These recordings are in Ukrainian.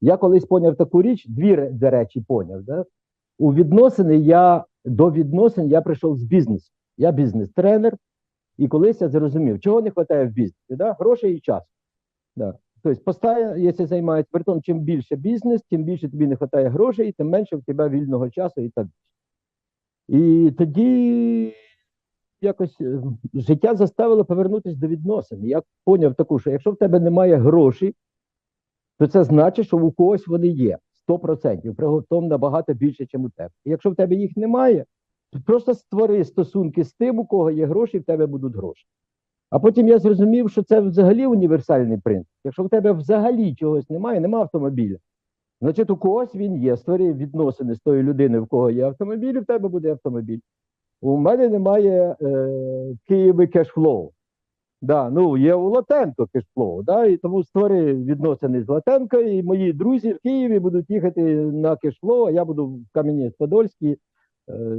Я колись поняв таку річ, дві речі, поняв. Да? У відносини я до відносин я прийшов з бізнесу. Я бізнес-тренер, і колись я зрозумів, чого не вистачає в бізнесі, да? грошей і часу. Да. Тобто, постійно, якщо займається, при тому, чим більше бізнес, тим більше тобі не вистачає грошей, тим менше в тебе вільного часу і так далі. І тоді якось е, життя заставило повернутися до відносин. Я поняв таку, що якщо в тебе немає грошей, то це значить, що у когось вони є 100%, приготом набагато більше, ніж у тебе. І якщо в тебе їх немає, то просто створи стосунки з тим, у кого є гроші, в тебе будуть гроші. А потім я зрозумів, що це взагалі універсальний принцип. Якщо в тебе взагалі чогось немає, немає автомобіля. Значить, у когось він є. Створи відносини з тою людиною, в кого є автомобіль, і в тебе буде автомобіль. У мене немає е, Києві кешфлоу. Да, ну, є у Латенко кешфлоу, да, і тому створи відносини з Латенко, і мої друзі в Києві будуть їхати на кешфлоу, а я буду в Кам'янець-Подольській е,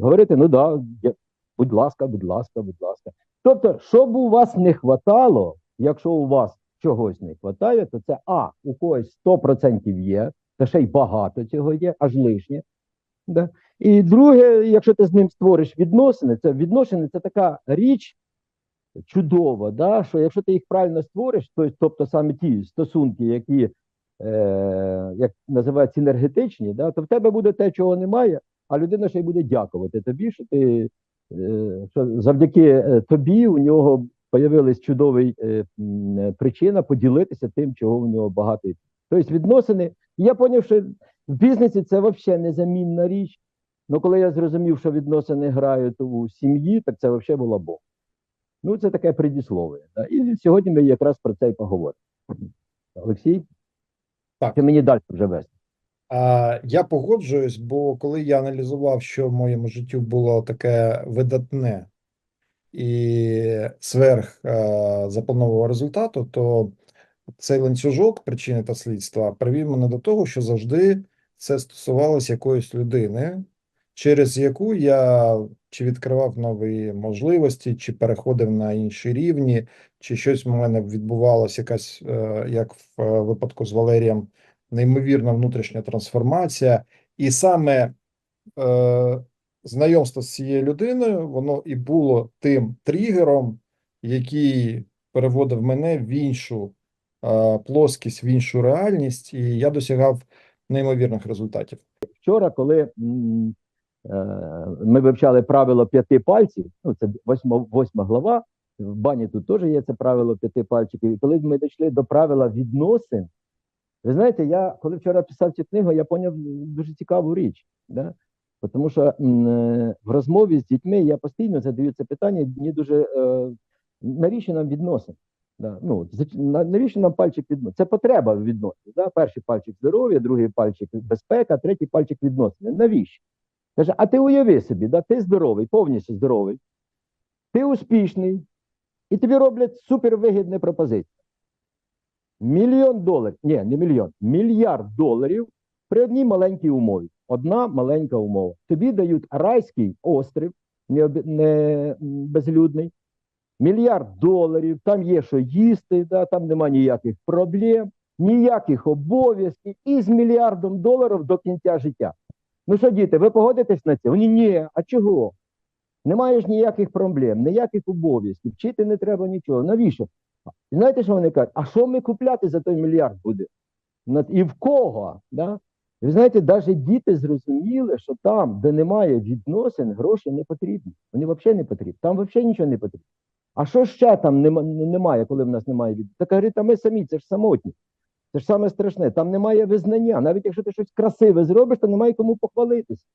говорити: ну да, я- будь ласка, будь ласка, будь ласка. Тобто, щоб у вас не хватало, якщо у вас чогось не хватає, то це А, у когось 100% є, та ще й багато цього є, аж лишнє. Да? І друге, якщо ти з ним створиш відносини, це відносини це така річ чудова, да? що якщо ти їх правильно створиш, то, тобто саме ті стосунки, які е, як називають енергетичні, да? то в тебе буде те, чого немає, а людина ще й буде дякувати тобі, що ти е, що завдяки е, тобі у нього появилась чудовий е, причина поділитися тим, чого у нього багато. Тобто відносини. Я зрозумів, що в бізнесі це взагалі незамінна річ. Ну, коли я зрозумів, що відносини грають у сім'ї, так це взагалі була Бог. Ну, це таке предісловие. Да? І сьогодні ми якраз про це і поговоримо. Олексій, Так. ти мені далі вже вести. А, я погоджуюсь, бо коли я аналізував, що в моєму житті було таке видатне і сверх е, запланового результату, то цей ланцюжок причини та слідства привів мене до того, що завжди це стосувалося якоїсь людини, через яку я чи відкривав нові можливості, чи переходив на інші рівні, чи щось в мене відбувалося, якась, е, як в е, випадку з Валерієм, неймовірна внутрішня трансформація, і саме е, знайомство з цією людиною, воно і було тим тригером, який переводив мене в іншу е, плоскість, в іншу реальність, і я досягав неймовірних результатів. Вчора, коли ми вивчали правило п'яти пальців, ну це восьма, восьма глава. В бані тут теж є це правило п'яти пальчиків. І коли ми дійшли до правила відносин, ви знаєте, я коли вчора писав цю книгу, я поняв дуже цікаву річ. Да? Тому що е, в розмові з дітьми я постійно задаю це питання, мені дуже е, навіщо нам відносин? Да, ну, навіщо нам пальчик відносин? Це потреба в відносинах. Да? Перший пальчик здоров'я, другий пальчик безпека, третій пальчик відносини. Навіщо? Каже, а ти уяви собі, да? ти здоровий, повністю здоровий, ти успішний, і тобі роблять супервигідні пропозиції. Мільйон доларів, ні, не мільйон, мільярд доларів при одній маленькій умові. Одна маленька умова. Тобі дають райський острів, не, об- не безлюдний, мільярд доларів, там є що їсти, да, там нема ніяких проблем, ніяких обов'язків і з мільярдом доларів до кінця життя. Ну що, діти, ви погодитесь на це? Вони ні, а чого? Немає ж ніяких проблем, ніяких обов'язків, вчити не треба нічого. Навіщо? І знаєте, що вони кажуть? А що ми купляти за той мільярд буде? І в кого? Да? І ви знаєте, навіть діти зрозуміли, що там, де немає відносин, гроші не потрібні. Вони взагалі не потрібні. Там взагалі нічого не потрібно. А що ще там немає, коли в нас немає відносин? Так говорить, а ми самі, це ж самотні. Це ж саме страшне. Там немає визнання. Навіть якщо ти щось красиве зробиш, то немає кому похвалитись.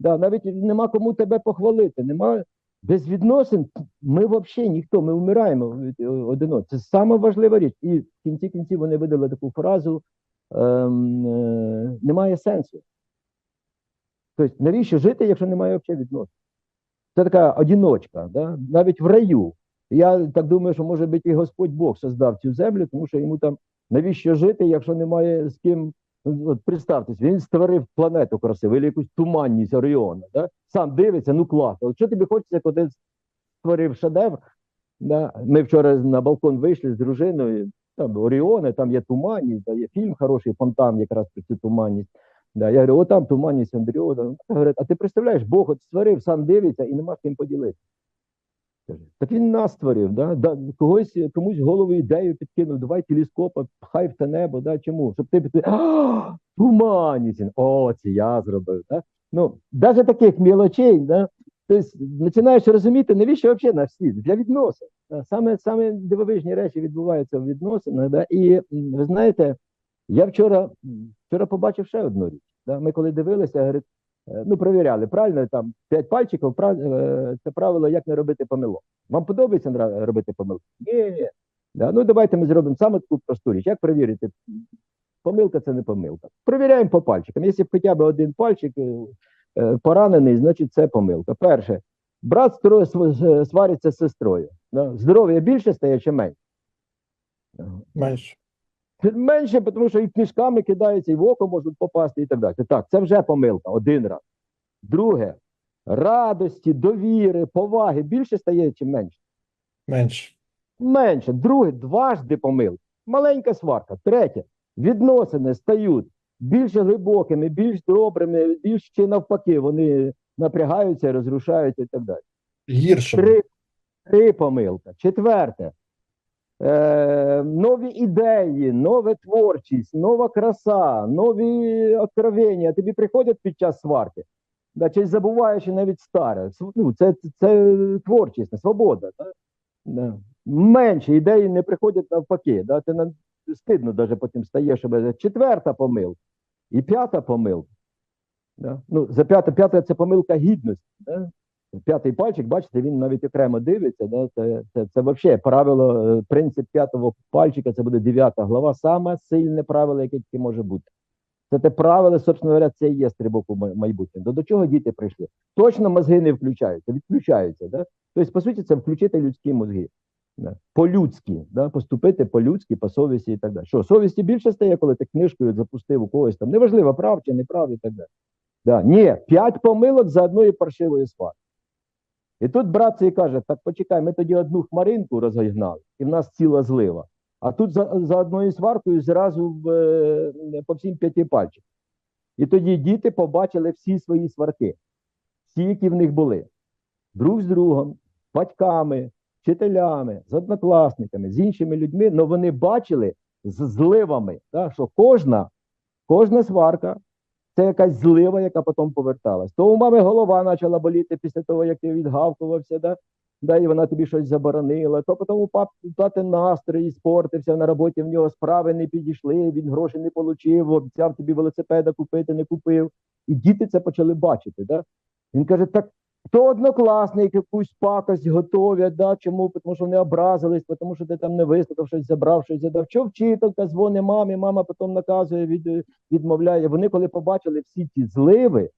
Да, навіть нема кому тебе похвалити. Нема без відносин. Ми взагалі ніхто, ми вмираємо від е. Це саме важлива річ. І в кінці кінців вони видали таку фразу: ем, е, немає сенсу. Тобто, навіщо жити, якщо немає взагалі відносин? Це така одіночка, да? навіть в раю. Я так думаю, що може бути і Господь Бог создав цю землю, тому що йому там навіщо жити, якщо немає з ким. Ну, От представтесь, він створив планету красиву, або якусь туманність Оріона. Да? Сам дивиться, ну класно. Що тобі хочеться, коли створив шедевр? Да? Ми вчора на балкон вийшли з дружиною, там Оріони, там є туманність, да, є фільм хороший, фонтан якраз про цю туманність. Да, я говорю, о, там туманність Андріона. Говорить, а ти представляєш, Бог от створив, сам дивиться і нема з ким поділитися. Так він нас створив, да? Да, когось комусь голову ідею підкинув, давай телескопа, пхай в те небо, да? чому? Щоб ти піти, а, О, це я зробив. Да? Ну, навіть таких мілочей, да? тобто починаєш розуміти, навіщо взагалі наш світ? Для відносин. Да? Саме, саме дивовижні речі відбуваються в відносинах. Да? І ви знаєте, я вчора, вчора побачив ще одну річ. Да? Ми коли дивилися, говорить, е, ну, перевіряли, правильно, там п'ять пальчиків, е, це правило, як не робити помилок. Вам подобається робити помилки? Ні. Да? Ну, давайте ми зробимо саме таку просту річ. Як перевірити? Помилка це не помилка. Перевіряємо по пальчикам. Якщо хоча б один пальчик е, е, поранений, значить це помилка. Перше, брат свариться з сестрою. Здоров'я більше стає чи менше? Менше. Менше, тому що і книжками кидаються, і в око можуть попасти, і так далі. Так, це вже помилка один раз. Друге, радості, довіри, поваги більше стає чи менше? Менше. Менше. Друге, дважди помилка. Маленька сварка. Третє, відносини стають більш глибокими, більш добрими, більш чи навпаки, вони напрягаються, розрушаються і так далі. Гірше. Три, три помилка. Четверте. Е, нові ідеї, нова творчість, нова краса, нові откровення тобі приходять під час сварки. Да, чи забуваєш і навіть старе. Ну, це, це, творчість, свобода. Да? Да. Менше ідеї не приходять навпаки. Да? Ти на, стидно даже потім стаєш. себе. Четверта помилка. І п'ята помилка. Да? Ну, за п'ята, п'ята це помилка гідності. Да? П'ятий пальчик, бачите, він навіть окремо дивиться. Да? Це, це, це взагалі правило, е, принцип п'ятого пальчика, це буде дев'ята глава, саме сильне правило, яке тільки може бути. Це те правило, собственно говоря, це і є стрибок у май- майбутнє. До, до чого діти прийшли? Точно мозги не включаються, відключаються. Да? Тобто, по суті, це включити людські мозги. Да? По-людськи, да? поступити по-людськи, по совісті і так далі. Що, совісті більше стає, коли ти книжкою запустив у когось там, неважливо, прав чи не прав і так далі. Да. Ні, п'ять помилок за одної паршивої сварки. І тут брат цей каже: так почекай, ми тоді одну хмаринку розігнали, і в нас ціла злива. А тут за, за одною сваркою зразу в, е, по всім п'яти пальчикам. І тоді діти побачили всі свої сварки, всі, які в них були, друг з другом, батьками, вчителями, з однокласниками, з іншими людьми, але вони бачили з зливами, да, що кожна, кожна сварка це якась злива, яка потім поверталась. То у мами голова почала боліти після того, як ти відгавкувався, да? Да, і вона тобі щось заборонила, то потім у пап тати настрій спортився на роботі, в нього справи не підійшли, він гроші не отримав, обіцяв тобі велосипеда купити, не купив. І діти це почали бачити. Да? Він каже: так то однокласник якусь пакость готовять, да? чому? Тому що вони образились, тому що ти там не вислухав, щось забрав, щось задав. Що вчителька дзвонить мамі, мама потім наказує, від, відмовляє. Вони, коли побачили всі ці зливи,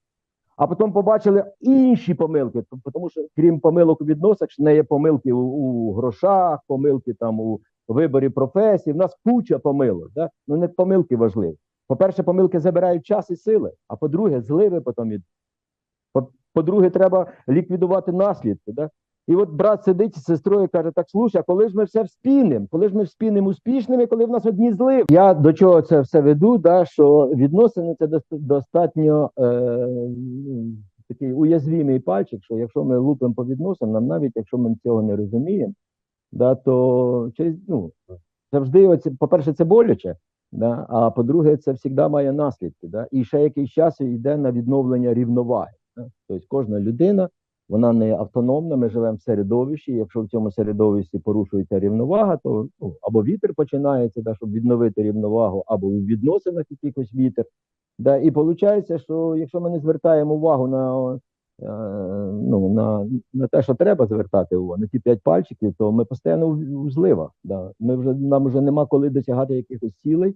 а потім побачили інші помилки, тому що крім помилок у відносах, не є помилки у, у грошах, помилки там у виборі професії. В нас куча помилок. Да? Ну не помилки важливі. По-перше, помилки забирають час і сили, а по-друге, зливи потім ідуть. По- По-друге, треба ліквідувати наслідки. Да? І от брат сидить з сестрою каже: так слушай, а коли ж ми все вспінемо? Коли ж ми вспінемо успішними, коли в нас одні зливи? Я до чого це все веду? Да, що відносини це дос- достатньо е, такий уязвимий пальчик, що якщо ми лупимо по відносинам, навіть якщо ми цього не розуміємо, да, то ну, завжди, оці, по-перше, це боляче. Да, а по-друге, це завжди має наслідки. Да, і ще якийсь час йде на відновлення рівноваги. Да. Тобто кожна людина вона не автономна, ми живемо в середовищі. Якщо в цьому середовищі порушується рівновага, то ну, або вітер починається, да, щоб відновити рівновагу, або у відносинах якийсь вітер. Да, і виходить, що якщо ми не звертаємо увагу на, е, ну, на, на те, що треба звертати увагу, на ті п'ять пальчиків, то ми постійно у, у зливах. Да. Ми вже, нам вже нема коли досягати якихось цілей,